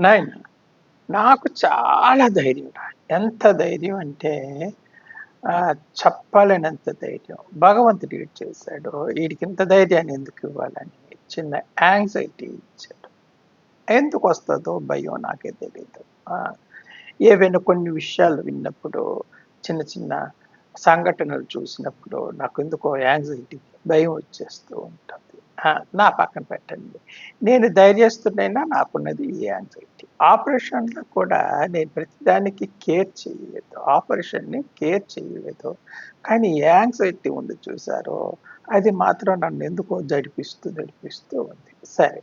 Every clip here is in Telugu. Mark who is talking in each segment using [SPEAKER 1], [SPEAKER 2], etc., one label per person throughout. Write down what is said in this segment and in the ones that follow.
[SPEAKER 1] నాయన నాకు చాలా ధైర్యం ఎంత ధైర్యం అంటే చెప్పలేనంత ధైర్యం. భగవంతుడు ఏడు చేశాడు. వీడికి ఇంత ధైర్యాన్ని ఎందుకు ఇవ్వాలని? చిన్న యాంగ్జైటీ ఇచ్చాడు. ఎందుకు వస్తుందో భయం నాకే తెలియదు ఏవైనా కొన్ని విషయాలు విన్నప్పుడు చిన్న చిన్న సంఘటనలు చూసినప్పుడు నాకు ఎందుకో యాంగ్జైటీ భయం వచ్చేస్తూ ఉంటుంది నా పక్కన పెట్టండి. నేను ధైర్యస్తున్నైనా నాకున్నది ఈ యాంగ్జైటీ ఆపరేషన్లో కూడా నేను ప్రతిదానికి కేర్ చేయలేదు. ఆపరేషన్ని కేర్ చేయలేదు. కానీ యాంగ్జైటీ ఉంది చూసారో అది మాత్రం నన్ను ఎందుకో జడిపిస్తూ జడిపిస్తూ ఉంది. సరే.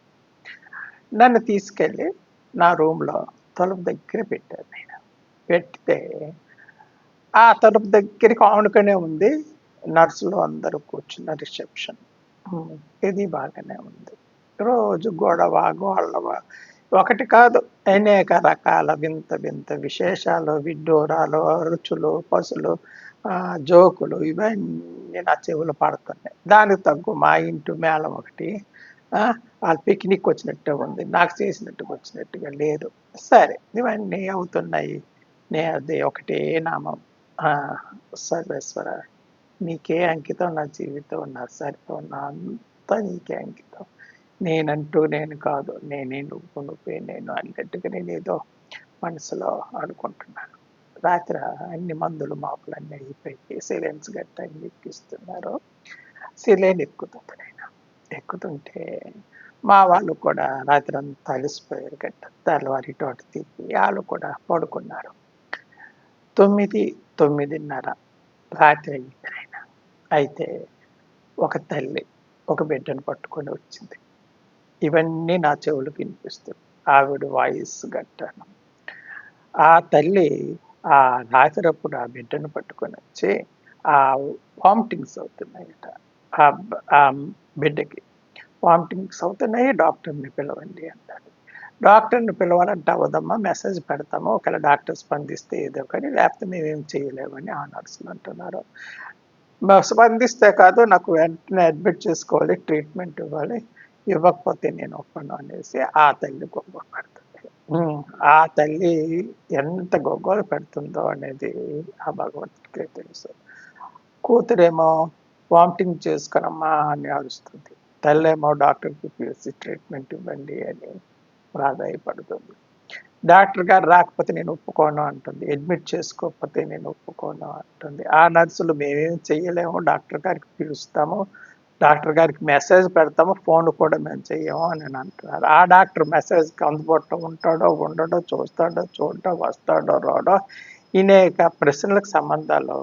[SPEAKER 1] నన్ను తీసుకెళ్ళి నా రూమ్లో తలుపు దగ్గర పెట్టాను నేను పెడితే ఆ తలుపు దగ్గరికి ఆనుకనే ఉంది. నర్సులు అందరూ కూర్చున్న రిసెప్షన్. ఇది బాగానే ఉంది. రోజు గొడవ గోళ్ళవ ఒకటి కాదు అనేక రకాల వింత వింత విశేషాలు విడ్డూరాలు రుచులు పసులు జోకులు ఇవన్నీ నా చెవులు పడుతున్నాయి. దానికి తగ్గు మా ఇంటి మేళం ఒకటి వాళ్ళ వాళ్ళు పిక్నిక్ వచ్చినట్టు ఉంది. నాకు చేసినట్టుగా వచ్చినట్టుగా లేదు. సరే ఇవన్నీ అవుతున్నాయి. నే అది ఒకటే నామం. సర్వేశ్వర నీకే అంకితం నా జీవితం నా సరితం నా అంతా నీకే అంకితం. నేనంటూ నేను కాదు నేనే నువ్వు నువ్వే నేను అన్నట్టుగా నేను ఏదో మనసులో అనుకుంటున్నాను. రాత్రి అన్ని మందులు మాపులన్నీ అయిపోయి సిలెన్స్ గట్ట అన్ని ఎక్కిస్తున్నారు సిలేన్ ఎక్కుతుంది నేను ఎక్కుతుంటే మా వాళ్ళు కూడా రాత్రి అంతా అలసిపోయారు గట్ట. తెల్లవారి తోట తిప్పి వాళ్ళు కూడా పడుకున్నారు. తొమ్మిది తొమ్మిదిన్నర రాత్రి అయ్యింది అయితే ఒక తల్లి ఒక బిడ్డను పట్టుకొని వచ్చింది. ఇవన్నీ నా చెవులు వినిపిస్తుంది ఆవిడ వాయిస్ గట్టాను. ఆ తల్లి ఆ రాత్రప్పుడు ఆ బిడ్డను పట్టుకొని వచ్చి ఆ వామిటింగ్స్ అవుతున్నాయట. ఆ ఆ బిడ్డకి వామిటింగ్స్ అవుతున్నాయి డాక్టర్ని పిలవండి అంటాడు డాక్టర్ని పిలవాలంటే అవదమ్మా మెసేజ్ పెడతాము ఒకవేళ డాక్టర్ స్పందిస్తే ఏదో కానీ లేకపోతే మేమేం చేయలేమని ఆ నర్సులు అంటున్నారు. స్పందిస్తే కాదు నాకు వెంటనే అడ్మిట్ చేసుకోవాలి ట్రీట్మెంట్ ఇవ్వాలి ఇవ్వకపోతే నేను ఒప్పను అనేసి ఆ తల్లి గొప్ప పెడుతుంది. ఆ తల్లి ఎంత గొగ్గోలు పెడుతుందో అనేది ఆ భగవంతుడికే తెలుసు. కూతురేమో వామిటింగ్ చేసుకునమ్మా అని అరుస్తుంది. తల్లేమో డాక్టర్కి పిలిచి ట్రీట్మెంట్ ఇవ్వండి అని ప్రాధాయపడుతుంది డాక్టర్ గారు రాకపోతే నేను ఒప్పుకోను అంటుంది. అడ్మిట్ చేసుకోకపోతే నేను ఒప్పుకోను అంటుంది. ఆ నర్సులు మేమేం చెయ్యలేము డాక్టర్ గారికి పిలుస్తాము డాక్టర్ గారికి మెసేజ్ పెడతాము ఫోన్ కూడా మేము చెయ్యము అని అంటున్నారు. ఆ డాక్టర్ మెసేజ్కి అందుబాటులో ఉంటాడో ఉండడో చూస్తాడో చూడడో వస్తాడో రాడో అనేక ప్రశ్నలకు సంబంధాలు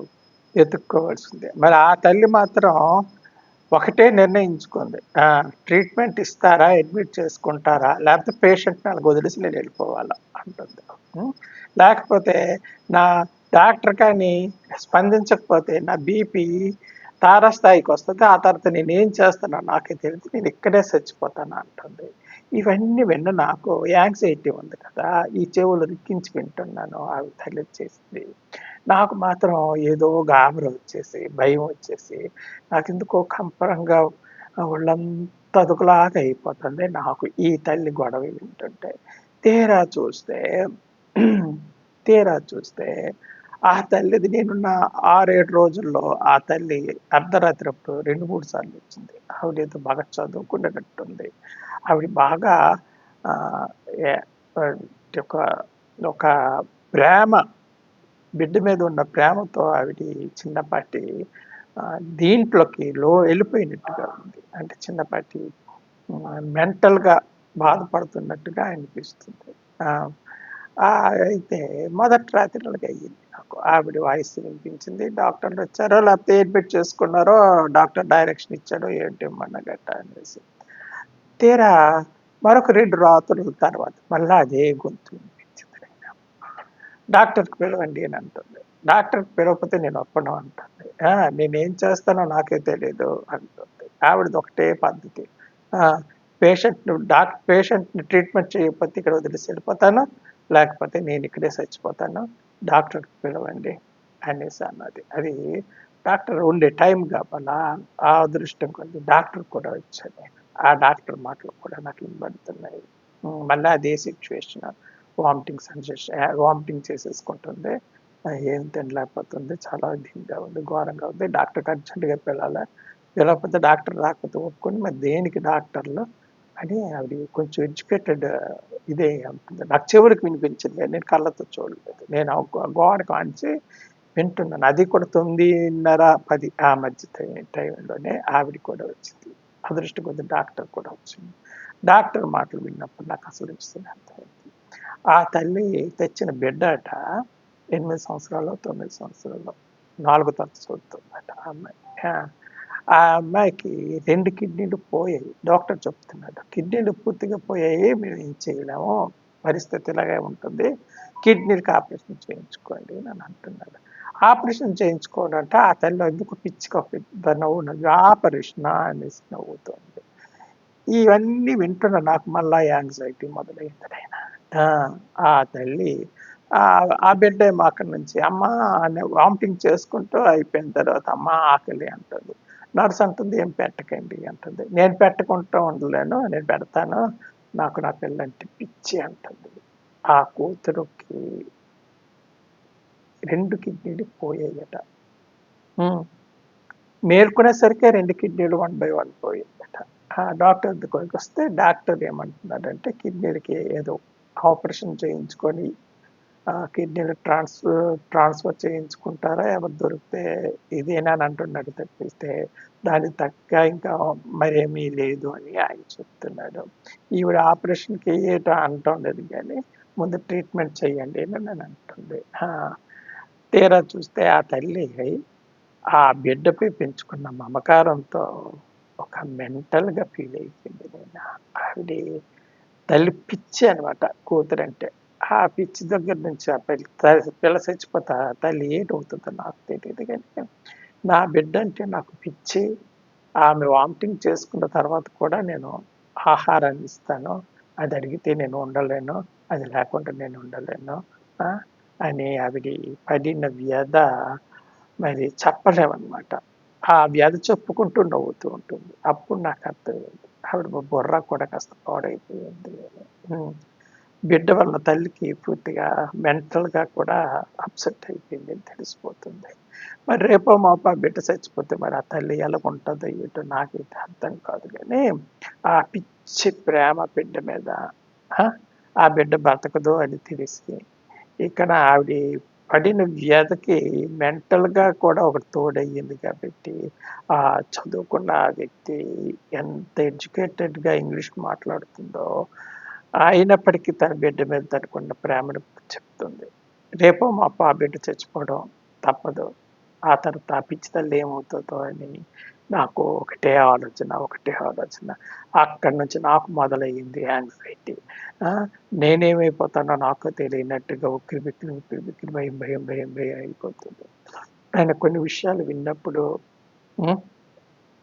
[SPEAKER 1] వెతుక్కోవాల్సిందే మరి ఆ తల్లి మాత్రం ఒకటే నిర్ణయించుకుంది. ట్రీట్మెంట్ ఇస్తారా అడ్మిట్ చేసుకుంటారా లేకపోతే పేషెంట్ నాకు వదిలేసి నేను వెళ్ళిపోవాలా అంటుంది. లేకపోతే నా డాక్టర్ కానీ స్పందించకపోతే నా బీపీ తారాస్థాయికి వస్తుంది ఆ తర్వాత నేనేం చేస్తానో నాకే తెలిసి నేను ఇక్కడే చచ్చిపోతాను అంటుంది. ఇవన్నీ విన్న నాకు యాంగ్జైటీ ఉంది కదా ఈ చెవులు రిక్కించి వింటున్నాను ఆవిడ తల్లి చేసింది నాకు మాత్రం ఏదో గాబర వచ్చేసి భయం వచ్చేసి నాకు ఎందుకో కంపరంగా ఒళ్ళంతా అదుకులాగా అయిపోతుంది. నాకు ఈ తల్లి గొడవ వింటుంటే తీరా చూస్తే తీరా చూస్తే ఆ తల్లిది నేనున్న ఆరేడు రోజుల్లో ఆ తల్లి అర్ధరాత్రి అప్పుడు రెండు మూడు సార్లు వచ్చింది. ఆవిడ ఏదో బాగా చదువుకునేటట్టుంది. ఆవిడ బాగా ఒక ఒక ప్రేమ బిడ్డ మీద ఉన్న ప్రేమతో ఆవిడ చిన్నపాటి దీంట్లోకి లో వెళ్ళిపోయినట్టుగా ఉంది. అంటే చిన్నపాటి మెంటల్గా బాధపడుతున్నట్టుగా అనిపిస్తుంది. అయితే మొదటి రాత్రిలోకి అయ్యింది నాకు. ఆవిడ వాయిస్ వినిపించింది. డాక్టర్లు వచ్చారో లేకపోతే అడ్మిట్ చేసుకున్నారో డాక్టర్ డైరెక్షన్ ఇచ్చాడో ఏంటి ఇమ్మన్న గట్ట అనేసి. తీరా మరొక రెండు రాత్రుల తర్వాత మళ్ళీ అదే గొంతు డాక్టర్కి పిలవండి అని అంటుంది. డాక్టర్కి పిలవకపోతే నేను ఒప్పను అంటుంది. నేను నేనేం చేస్తానో నాకే తెలియదు అంటుంది. ఆవిడది ఒకటే పద్ధతి. పేషెంట్ డాక్టర్ పేషెంట్ని ట్రీట్మెంట్ చేయకపోతే ఇక్కడ వదిలేసి వెళ్ళిపోతాను లేకపోతే నేను ఇక్కడే చచ్చిపోతాను డాక్టర్కి పిలవండి అనేసి అన్నది. అది డాక్టర్ ఉండే టైం కావాలా ఆ అదృష్టం కొద్ది డాక్టర్ కూడా వచ్చాను ఆ డాక్టర్ మాటలు కూడా నాకు వినబడుతున్నాయి మళ్ళీ అదే సిచ్యువేషన్. వామిటింగ్ సెన్సేషన్ వామిటింగ్ చేసేసుకుంటుంది. ఆ, ఏం తినలేకపోతుంది చాలా దీనిగా ఉంది ఘోరంగా ఉంది. డాక్టర్కి అర్జెంటుగా పిల్లాలి పిలవకపోతే డాక్టర్ రాకపోతే ఒప్పుకొని మరి దేనికి డాక్టర్లు అని ఆవిడ కొంచెం ఎడ్యుకేటెడ్ ఇదే ఉంటుంది నాకు చెవులకు వినిపించింది నేను కళ్ళతో చూడలేదు. నేను గోడ కాంచి వింటున్నాను. అది కూడా తొమ్మిదిన్నర పది ఆ మధ్య టైంలోనే ఆవిడ కూడా వచ్చింది. అదృష్ట కొద్ది డాక్టర్ కూడా వచ్చింది. డాక్టర్ మాటలు విన్నప్పుడు నాకు అసలు ఇస్తుంది ఆ తల్లి తెచ్చిన బిడ్డ అట ఎనిమిది సంవత్సరాలు తొమ్మిది సంవత్సరాలు నాలుగు తరచు చూస్తుందట ఆ అమ్మాయి. ఆ, అమ్మాయికి రెండు కిడ్నీలు పోయాయి. డాక్టర్ చెప్తున్నాడు కిడ్నీలు పూర్తిగా పోయాయి మేము ఏం చేయలేము పరిస్థితి ఇలాగే ఉంటుంది కిడ్నీలకు ఆపరేషన్ చేయించుకోండి అని అంటున్నాడు. ఆపరేషన్ చేయించుకోవడం అంటే ఆ తల్లి ఎందుకు పిచ్చిగా నవ్వు నవ్వు ఆపరేషన్? అనేసి నవ్వుతుంది. ఇవన్నీ వింటున్నా నాకు మళ్ళా యాంగ్జైటీ మొదలైంది నాయన. ఆ, ఆ తల్లి ఆ బిడ్డ ఏమో అక్కడి నుంచి అమ్మ వామిటింగ్ చేసుకుంటూ అయిపోయిన తర్వాత అమ్మ ఆకలి అంటుంది. నర్స్ అంటుంది ఏం పెట్టకండి అంటుంది. నేను పెట్టుకుంటూ ఉండలేను నేను పెడతాను నాకు నా పిల్లంటే పిచ్చి అంటుంది. ఆ కూతురుకి రెండు కిడ్నీలు పోయాయట. మేల్కొనేసరికి రెండు కిడ్నీలు వన్ బై వన్ పోయిందట ఆ డాక్టర్ దగ్గరికి వస్తే డాక్టర్ ఏమంటున్నాడంటే కిడ్నీలకి ఏదో ఆపరేషన్ చేయించుకొని కిడ్నీలో కిడ్నీలు ట్రాన్స్ఫర్ ట్రాన్స్ఫర్ చేయించుకుంటారా? ఎవరు దొరికితే ఇదేనా అని అంటున్నాడు తప్పిస్తే దానికి తగ్గ ఇంకా మరేమీ లేదు అని ఆయన చెప్తున్నాడు. ఈవిడ ఆపరేషన్కి ఏటో అంటుండేది కానీ ముందు ట్రీట్మెంట్ చేయండి అని నేను అంటుంది తీరా చూస్తే ఆ తల్లి ఆ బిడ్డపై పెంచుకున్న మమకారంతో ఒక మెంటల్గా ఫీల్ అయిపోయింది నేను. ఆవిడ తల్లి పిచ్చి అనమాట కూతురంటే. ఆ పిచ్చి దగ్గర నుంచి ఆ పిల్ల పిల్ల చచ్చిపోతా తల్లి ఏంటవుతుందో నాకు తెలియదు కానీ నా బిడ్డ అంటే నాకు పిచ్చి. ఆమె వామిటింగ్ చేసుకున్న తర్వాత కూడా నేను ఆహారాన్ని ఇస్తాను. అది అడిగితే నేను ఉండలేను. అది లేకుండా నేను ఉండలేను. అని ఆవిడ పడిన వ్యధ మరి చెప్పలేమన్నమాట. ఆ వ్యాధి చెప్పుకుంటూ నవ్వుతూ ఉంటుంది. అప్పుడు నాకు అర్థమైంది. ఆవిడ బుర్ర కూడా కాస్త పాడైపోయింది. బిడ్డ వల్ల తల్లికి పూర్తిగా మెంటల్గా కూడా అప్సెట్ అయిపోయింది అని తెలిసిపోతుంది. మరి రేపో మాపో ఆ బిడ్డ చచ్చిపోతే మరి ఆ తల్లి ఎలా ఉంటుందో ఏంటో నాకైతే అర్థం కాదు కానీ ఆ పిచ్చి ప్రేమ బిడ్డ మీద ఆ, బిడ్డ బ్రతకదు అని తెలిసి ఇక్కడ ఆవిడ పడిన వ్యాధికి మెంటల్గా కూడా ఒక తోడయ్యింది కాబట్టి ఆ చదువుకున్న ఆ వ్యక్తి ఎంత ఎడ్యుకేటెడ్గా ఇంగ్లీష్ మాట్లాడుతుందో అయినప్పటికీ తన బిడ్డ మీద తనకున్న ప్రేమను చెప్తుంది. రేపో మా అప్ప ఆ బిడ్డ చచ్చిపోవడం తప్పదు. ఆ తర్వాత ఆ తల్లి ఏమవుతుందో అని నాకు ఒకటే ఆలోచన ఒకటే ఆలోచన. అక్కడి నుంచి నాకు మొదలయ్యింది యాంగ్జైటీ నేనేమైపోతానో నాకు తెలియనట్టుగా ఉక్కిరి బిక్కిరి ఉక్కిరి బిక్కిరి భయం భయం భయం భయం అయిపోతుంది. ఆయన కొన్ని విషయాలు విన్నప్పుడు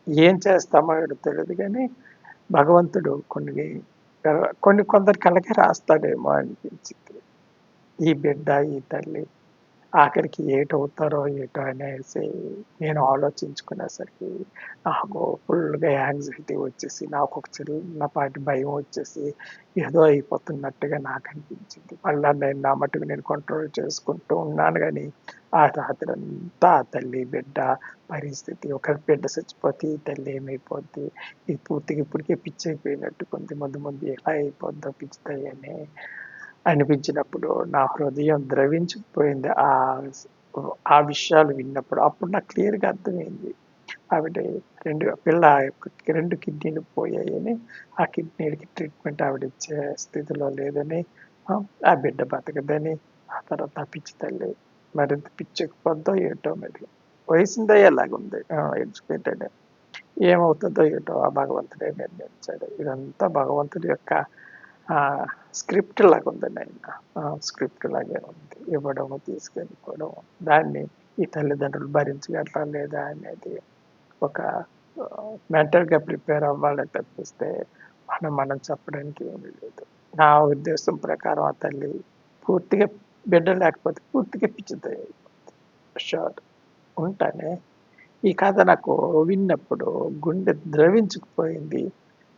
[SPEAKER 1] ఏం చేస్తామో తెలియదు కానీ భగవంతుడు కొన్ని కొన్ని కొందరికి అలాగే రాస్తాడేమో అనిపించింది. ఈ బిడ్డ ఈ తల్లి ఆఖరికి ఏటవుతారో ఏటో అనేసి నేను ఆలోచించుకునేసరికి నాకు ఫుల్గా యాంగ్జైటీ వచ్చేసి నాకు ఒక చిన్నపాటి భయం వచ్చేసి ఏదో అయిపోతున్నట్టుగా నాకు అనిపించింది. మళ్ళీ నేను నా మటుకు నేను కంట్రోల్ చేసుకుంటూ ఉన్నాను కానీ ఆ రాత్రి అంతా తల్లి బిడ్డ పరిస్థితి ఒక బిడ్డ చచ్చిపోతే ఈ తల్లి ఏమైపోద్ది? ఇది పూర్తిగా ఇప్పటికే పిచ్చి అయిపోయినట్టు కొంత ముందు మంది ఎలా అయిపోద్దో పిచ్చితాయని అనిపించినప్పుడు నా హృదయం ద్రవించిపోయింది. ఆ ఆ విషయాలు విన్నప్పుడు అప్పుడు నాకు క్లియర్గా అర్థమైంది. ఆవిడ రెండు పిల్ల యొక్క రెండు కిడ్నీలు పోయాయని ఆ కిడ్నీలకి ట్రీట్మెంట్ ఆవిడ ఇచ్చే స్థితిలో లేదని ఆ, బిడ్డ బతకదని ఆ తర్వాత ఆ పిచ్చి తల్లి మరింత పిచ్చకపోద్దో ఏటో మరి. వయసుందే ఎలాగుంది ఎడ్యుకేటెడ్. ఏమవుతుందో ఏటో ఆ భగవంతుడే నిర్ణయించాడు. ఇదంతా భగవంతుడి యొక్క స్క్రిప్ట్ లాగా ఉందండి ఆయన స్క్రిప్ట్ లాగే ఉంది. ఇవ్వడం తీసుకెళ్ళిపోవడం. దాన్ని ఈ తల్లిదండ్రులు భరించగలరా లేదా అనేది ఒక మెంటల్గా ప్రిపేర్ అవ్వాలని తప్పిస్తే మనం మనం చెప్పడానికి ఏమీ లేదు. నా ఉద్దేశం ప్రకారం ఆ తల్లి పూర్తిగా బిడ్డ లేకపోతే పూర్తిగా పిచ్చితాయి షూర్. ఉంటానే. ఈ కథ నాకు విన్నప్పుడు గుండె ద్రవించుకుపోయింది.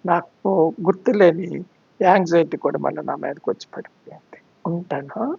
[SPEAKER 1] నాకు గుర్తులేని యాంగ్జైటీ కూడా మళ్ళీ నా మీదకి వచ్చి పడిపోయింది. ఉంటాను.